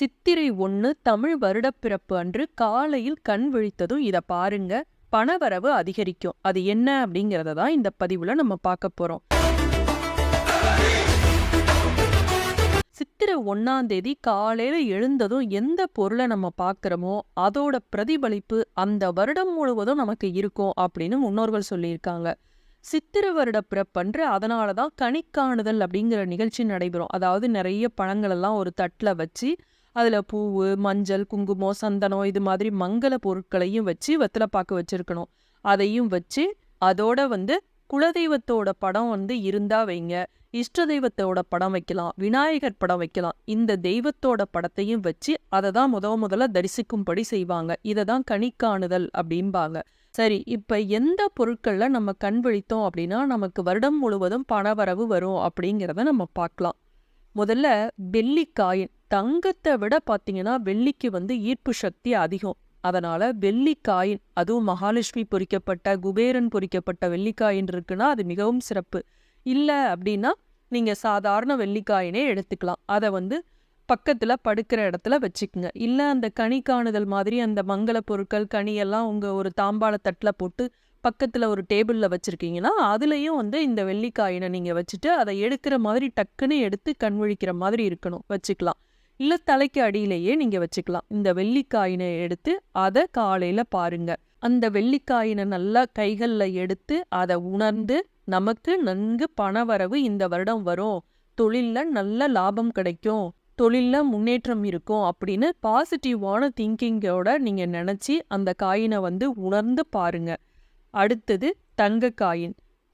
சித்திரை ஒன்று தமிழ் வருடப்பிறப்பு அன்று காலையில் கண் விழித்ததும் இதை பாருங்க. பணவரவு அதிகரிக்கும். அது என்ன அப்படிங்கிறத தான் இந்த பதிவில் நம்ம பார்க்க போகிறோம் சித்திரை ஒன்றாம் தேதி காலையில் எழுந்ததும் எந்த பொருளை நம்ம பார்க்குறோமோ அதோட பிரதிபலிப்பு அந்த வருடம் முழுவதும் நமக்கு இருக்கும் அப்படின்னு முன்னோர்கள் சொல்லியிருக்காங்க. சித்திரை வருட பிறப்பன்று அதனால தான் கணிக்காணுதல் அப்படிங்கிற நிகழ்ச்சி நடைபெறும். அதாவது நிறைய பழங்கள் எல்லாம் ஒரு தட்டில் வச்சு அதில் பூவு மஞ்சள் குங்குமம் சந்தனம் இது மாதிரி மங்கள பொருட்களையும் வச்சு வெத்தலை பாக்கு வச்சிருக்கணும். அதையும் வச்சு அதோட வந்து குலதெய்வத்தோட படம் வந்து இருந்தா வைங்க. இஷ்ட தெய்வத்தோட படம் வைக்கலாம் விநாயகர் படம் வைக்கலாம். இந்த தெய்வத்தோட படத்தையும் வச்சு அதை தான் முத முதல்ல தரிசிக்கும்படி செய்வாங்க. இதை தான் கணிக்காணுதல் அப்படிம்பாங்க. சரி இப்ப எந்த பொருட்கள்ல நம்ம கண் விழித்தோம் அப்படின்னா நமக்கு வருடம் முழுவதும் பணவரவு வரும் அப்படிங்கிறத நம்ம பார்க்கலாம். முதல்ல வெள்ளிக்காயின் தங்கத்தை விட பார்த்தீங்கன்னா வெள்ளிக்கு வந்து ஈர்ப்பு சக்தி அதிகம். அதனால வெள்ளிக்காயின் அதுவும் மகாலட்சுமி பொறிக்கப்பட்ட குபேரன் பொறிக்கப்பட்ட வெள்ளிக்காயின் இருக்குன்னா அது மிகவும் சிறப்பு. இல்லை அப்படின்னா நீங்க சாதாரண வெள்ளிக்காயினே எடுத்துக்கலாம். அதை வந்து பக்கத்துல படுக்கிற இடத்துல வச்சுக்குங்க. இல்லை அந்த கனி காணுதல் மாதிரி அந்த மங்கள பொருட்கள் கனியெல்லாம் உங்க ஒரு தாம்பாள தட்டில் போட்டு பக்கத்துல ஒரு டேபிள்ல வச்சிருக்கீங்கன்னா அதுலயும் வந்து இந்த வெள்ளிக்காயினை நீங்க வச்சுட்டு அதை எடுக்கிற மாதிரி டக்குன்னு எடுத்து கண் விழிக்கிற மாதிரி இருக்கணும். வச்சுக்கலாம். இல்ல தலைக்கு அடியிலேயே நீங்க வச்சுக்கலாம். இந்த வெள்ளிக்காயினை எடுத்து அதை காலையில பாருங்க. அந்த வெள்ளிக்காயினை நல்லா கைகள்ல எடுத்து அதை உணர்ந்து நமக்கு நன்கு பணவரவு இந்த வருடம் வரும். தொழில்ல நல்ல லாபம் கிடைக்கும். தொழில்ல முன்னேற்றம் இருக்கும் அப்படின்னு பாசிட்டிவான திங்கிங்கோட நீங்க நினைச்சு அந்த காயினை வந்து உணர்ந்து பாருங்க. அடுத்தது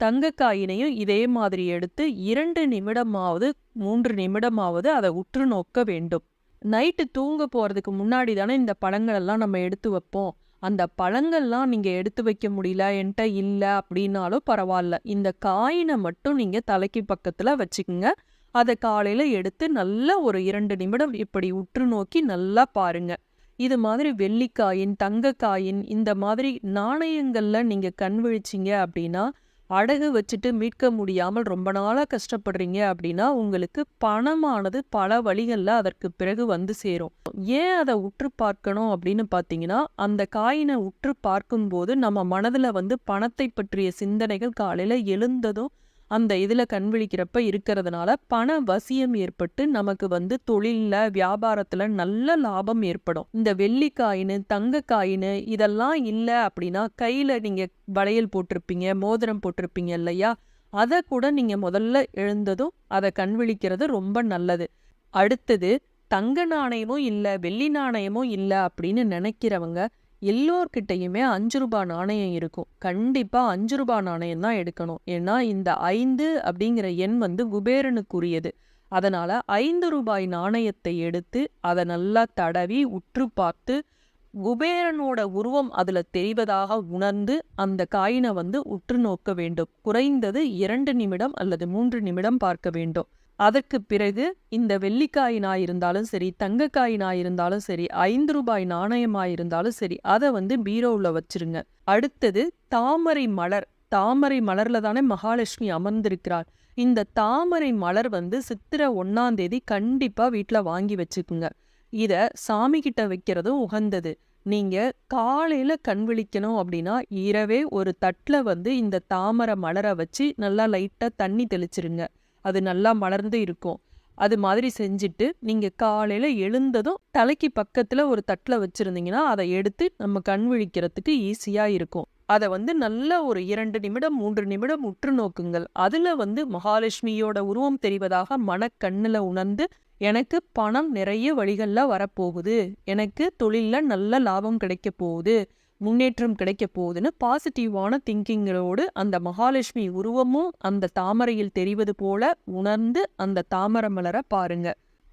தங்கக்காயினையும் இதே மாதிரி எடுத்து இரண்டு நிமிடமாவது மூன்று நிமிடமாவது அதை உற்று நோக்க வேண்டும். நைட்டு தூங்க போறதுக்கு முன்னாடி தானே இந்த பழங்களெல்லாம் நம்ம எடுத்து வைப்போம். அந்த பழங்கள்லாம் நீங்க எடுத்து வைக்க முடியல என்கிட்ட இல்ல அப்படின்னாலும் பரவாயில்ல. இந்த காயினை மட்டும் நீங்க தலைக்கு பக்கத்துல வச்சுக்கோங்க. அதை காலையில எடுத்து நல்லா ஒரு இரண்டு நிமிடம் இப்படி உற்று நோக்கி நல்லா பாருங்க. இது மாதிரி வெள்ளிக்காயின் தங்கக்காயின் இந்த மாதிரி நாணயங்கள்ல நீங்க கண் விழிச்சிங்க அப்படின்னா அடகு வச்சுட்டு மீட்க முடியாமல் ரொம்ப நாளாக கஷ்டப்படுறீங்க அப்படின்னா உங்களுக்கு பணமானது பல வழிகளில் அதற்கு பிறகு வந்து சேரும். ஏன் அதை உற்று பார்க்கணும் அப்படின்னு பார்த்தீங்கன்னா அந்த காயினை உற்று பார்க்கும்போது நம்ம மனதில் வந்து பணத்தை பற்றிய சிந்தனைகள் காலையில் எழுந்ததும் அந்த இதுல கண் விழிக்கிறப்ப இருக்கிறதுனால பண வசியம் ஏற்பட்டு நமக்கு வந்து தொழில்ல வியாபாரத்துல நல்ல லாபம் ஏற்படும். இந்த வெள்ளி காயின் தங்க காயின் இதெல்லாம் இல்ல அப்படின்னா கையில நீங்க வளையல் போட்டிருப்பீங்க மோதிரம் போட்டிருப்பீங்க இல்லையா? அதை கூட நீங்க முதல்ல எழுந்ததும் அதை கண் விழிக்கிறது ரொம்ப நல்லது. அடுத்தது தங்க நாணயமும் இல்ல வெள்ளி நாணயமும் இல்லை அப்படின்னு நினைக்கிறவங்க எல்லோர்கிட்டையுமே அஞ்சு ரூபாய் நாணயம் இருக்கும். கண்டிப்பா அஞ்சு ரூபாய் நாணயம் தான் எடுக்கணும். ஏன்னா இந்த ஐந்து அப்படிங்கிற எண் வந்து குபேரனுக்குரியது அதனால ஐந்து ரூபாய் நாணயத்தை எடுத்து அதை நல்லா தடவி உற்று பார்த்து குபேரனோட உருவம் அதுல தெரிவதாக உணர்ந்து அந்த காயினை வந்து உற்று நோக்க வேண்டும். குறைந்தது இரண்டு நிமிடம் அல்லது மூன்று நிமிடம் பார்க்க வேண்டும். அதற்கு பிறகு இந்த வெள்ளிக்காயினாயிருந்தாலும் சரி தங்கக்காயினாயிருந்தாலும் சரி ஐந்து ரூபாய் நாணயமாயிருந்தாலும் சரி அதை வந்து பீரோவில் வச்சிருங்க. அடுத்தது தாமரை மலர். தாமரை மலர்ல தானே மகாலட்சுமி அமர்ந்திருக்கிறார் இந்த தாமரை மலர் வந்து சித்திரை ஒன்னாம் தேதி கண்டிப்பா வீட்டுல வாங்கி வச்சுக்குங்க. இத சாமிக்கிட்ட வைக்கிறதும் உகந்தது. நீங்க காலையில கண் விழிக்கணும் அப்படின்னா இரவே ஒரு தட்டில் வந்து இந்த தாமரை மலரை வச்சு நல்லா லைட்டா தண்ணி தெளிச்சிருங்க. அது நல்லா மலர்ந்து இருக்கும். அது மாதிரி செஞ்சுட்டு நீங்கள் காலையில் எழுந்ததும் தலைக்கு பக்கத்தில் ஒரு தட்டில் வச்சுருந்தீங்கன்னா அதை எடுத்து நம்ம கண் விழிக்கிறதுக்கு ஈஸியாக இருக்கும். அதை வந்து நல்ல ஒரு இரண்டு நிமிடம் மூன்று நிமிடம் உற்று நோக்குங்கள். அதில் வந்து மகாலட்சுமியோட உருவம் தெரிவதாக மனக்கண்ணில் உணர்ந்து எனக்கு பணம் நிறைய வழிகளில் வரப்போகுது. எனக்கு தொழிலில் நல்ல லாபம் கிடைக்க போகுது. முன்னேற்றம் கிடைக்க போகுதுன்னு பாசிட்டிவான திங்கிங்களோடு அந்த மகாலட்சுமி உருவமும் அந்த தாமரையில் தெரிவது போல உணர்ந்து அந்த தாமரை மலரை பாருங்க.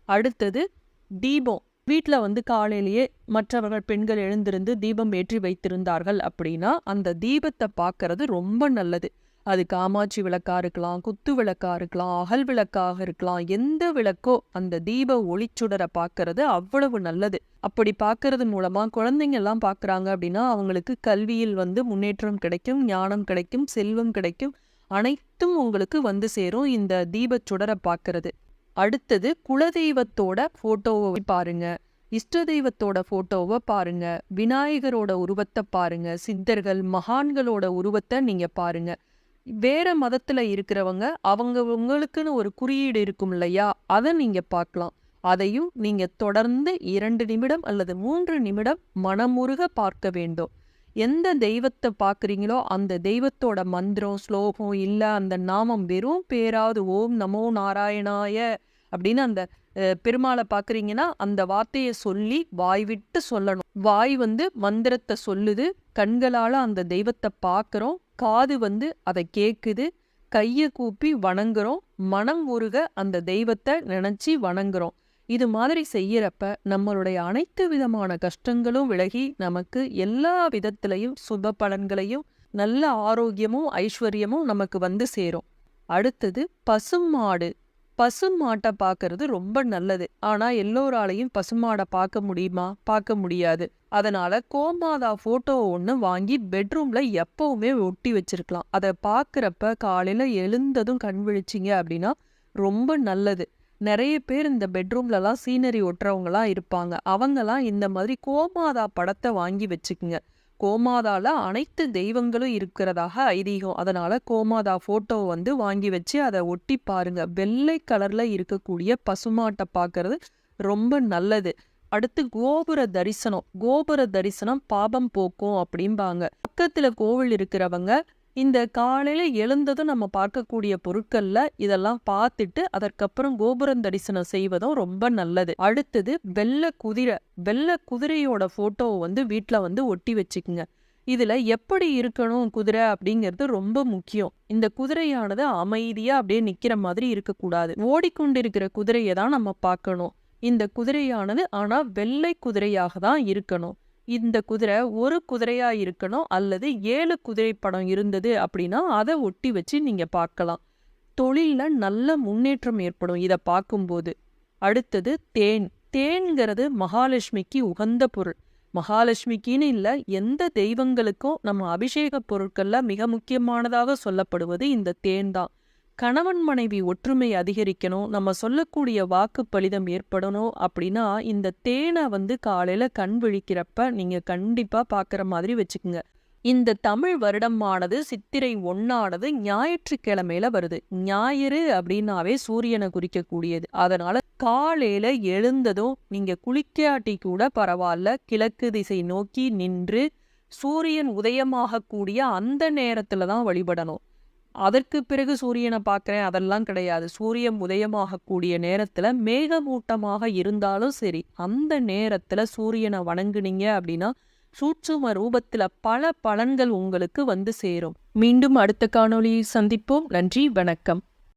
அடுத்தது தீபம். வீட்டில் வந்து காலையிலேயே மற்றவர்கள் பெண்கள் எழுந்திருந்து தீபம் ஏற்றி வைத்திருந்தார்கள் அப்படின்னா அந்த தீபத்தை பார்க்கறது ரொம்ப நல்லது. அது காமாட்சி விளக்கா இருக்கலாம் குத்து விளக்கா இருக்கலாம் அகல் விளக்காக இருக்கலாம் எந்த விளக்கோ அந்த தீப ஒளிச்சுடரை பார்க்கறது அவ்வளவு நல்லது. அப்படி பார்க்கறது மூலமா குழந்தைங்க எல்லாம் அப்படின்னா அவங்களுக்கு கல்வியில் வந்து முன்னேற்றம் கிடைக்கும் ஞானம் கிடைக்கும் செல்வம் கிடைக்கும். அனைத்தும் உங்களுக்கு வந்து சேரும் இந்த தீபச்சுடரை பார்க்கறது. அடுத்தது குலதெய்வத்தோட ஃபோட்டோவை பாருங்க. இஷ்ட தெய்வத்தோட ஃபோட்டோவை பாருங்க. விநாயகரோட உருவத்தை பாருங்க. சித்தர்கள் மகான்களோட உருவத்தை நீங்க பாருங்க. வேற மதத்துல இருக்கிறவங்க அவங்க உங்களுக்குன்னு ஒரு குறியீடு இருக்கும் இல்லையா? அதை நீங்க பார்க்கலாம். அதையும் நீங்க தொடர்ந்து இரண்டு நிமிடம் அல்லது மூன்று நிமிடம் மனமுருக பார்க்க வேண்டும். எந்த தெய்வத்தை பார்க்குறீங்களோ அந்த தெய்வத்தோட மந்திரம் ஸ்லோகம் இல்லை அந்த நாமம் வெறும் பேராவது ஓம் நமோ நாராயணாய அப்படின்னு அந்த அஹ், பெருமாளை பார்க்குறீங்கன்னா அந்த வார்த்தையை சொல்லி வாய் விட்டு சொல்லணும். வாய் வந்து மந்திரத்தை சொல்லுது கண்களால் அந்த தெய்வத்தை பார்க்குறோம். காது வந்து அதை கேட்குது கையை கூப்பி வணங்குறோம். மனம் உருக அந்த தெய்வத்தை நினச்சி வணங்குறோம். இது மாதிரி செய்யறப்ப நம்மளுடைய அனைத்து விதமான கஷ்டங்களும் விலகி நமக்கு எல்லா விதத்திலையும் சுப பலன்களையும் நல்ல ஆரோக்கியமும் ஐஸ்வர்யமும் நமக்கு வந்து சேரும். அடுத்தது பசுமாடு பசுமாட்டை பார்க்கறது ரொம்ப நல்லது. ஆனால் எல்லோராலையும் பசுமாடை பார்க்க முடியுமா? பார்க்க முடியாது. அதனால் கோமாதா ஃபோட்டோ ஒன்று வாங்கி பெட்ரூமில் எப்போவுமே ஒட்டி வச்சிருக்கலாம். அதை பார்க்குறப்ப காலையில் எழுந்ததும் கண் விழிச்சிங்க அப்படின்னா ரொம்ப நல்லது. நிறைய பேர் இந்த பெட்ரூம்லலாம் சீனரி ஒட்டுறவங்களாம் இருப்பாங்க. அவங்கலாம் இந்த மாதிரி கோமாதா படத்தை வாங்கி வச்சுக்குங்க. கோமாதால அனைத்து தெய்வங்களும் இருக்கிறதாக ஐதீகம். அதனால கோமாதா ஃபோட்டோவை வந்து வாங்கி வச்சு அதை ஒட்டி பாருங்க. வெள்ளை கலர்ல இருக்கக்கூடிய பசுமாட்டை பார்க்கறது ரொம்ப நல்லது. அடுத்து கோபுர தரிசனம். கோபுர தரிசனம் பாபம் போக்கும் அப்படிம்பாங்க. பக்கத்துல கோவில் இருக்கிறவங்க இந்த காலையில எழுந்ததும் நம்ம பார்க்கக்கூடிய பொருட்கள்ல இதெல்லாம் பார்த்துட்டு அதற்கப்புறம் கோபுரம் தரிசனம் செய்வதும் ரொம்ப நல்லது. அடுத்தது வெள்ளை குதிரை வெள்ளை குதிரையோட ஃபோட்டோவை வந்து வீட்டில் வந்து ஒட்டி வச்சுக்குங்க. இதுல எப்படி இருக்கணும் குதிரை அப்படிங்கிறது ரொம்ப முக்கியம். இந்த குதிரையானது அமைதியாக அப்படியே நிக்கிற மாதிரி இருக்கக்கூடாது. ஓடிக்கொண்டிருக்கிற குதிரையை தான் நம்ம பார்க்கணும். இந்த குதிரையானது ஆனா வெள்ளை குதிரையாக தான் இருக்கணும். இந்த குதிரை ஒரு குதிரையா இருக்கணும் அல்லது ஏழு குதிரை படம் இருந்தது அப்படின்னா அதை ஒட்டி வச்சு நீங்க பார்க்கலாம். தொழில்ல நல்ல முன்னேற்றம் ஏற்படும் இதை பார்க்கும்போது. அடுத்தது தேன். தேன்கிறது மகாலட்சுமிக்கு உகந்த பொருள். மகாலட்சுமிக்குன்னு இல்லை எந்த தெய்வங்களுக்கும் நம்ம அபிஷேக பொருட்கள்ல மிக முக்கியமானதாக சொல்லப்படுவது இந்த தேன் தான். கணவன் மனைவி ஒற்றுமை அதிகரிக்கணும் நம்ம சொல்லக்கூடிய வாக்கு பலிதம் ஏற்படணும் அப்படின்னா இந்த தேனை வந்து காலையில் கண் விழிக்கிறப்ப நீங்க கண்டிப்பா பார்க்குற மாதிரி வச்சுக்கோங்க. இந்த தமிழ் வருடமானது சித்திரை ஒன்னானது ஞாயிற்றுக்கிழமையில வருது. ஞாயிறு அப்படின்னாவே சூரியனை குறிக்கக்கூடியது. அதனால காலையில எழுந்ததும் நீங்க குளிக்காட்டி கூட பரவாயில்ல கிழக்கு திசை நோக்கி நின்று சூரியன் உதயமாகக்கூடிய அந்த நேரத்துல தான் வழிபடணும். அதற்கு பிறகு சூரியனை பார்க்குறேன். அதெல்லாம் கிடையாது. சூரியன் உதயமாகக்கூடிய நேரத்துல மேகமூட்டமாக இருந்தாலும் சரி அந்த நேரத்துல சூரியனை வணங்குனீங்க அப்படின்னா சூட்சும ரூபத்துல பல பலன்கள் உங்களுக்கு வந்து சேரும். மீண்டும் அடுத்த காணொளியை சந்திப்போம். நன்றி வணக்கம்.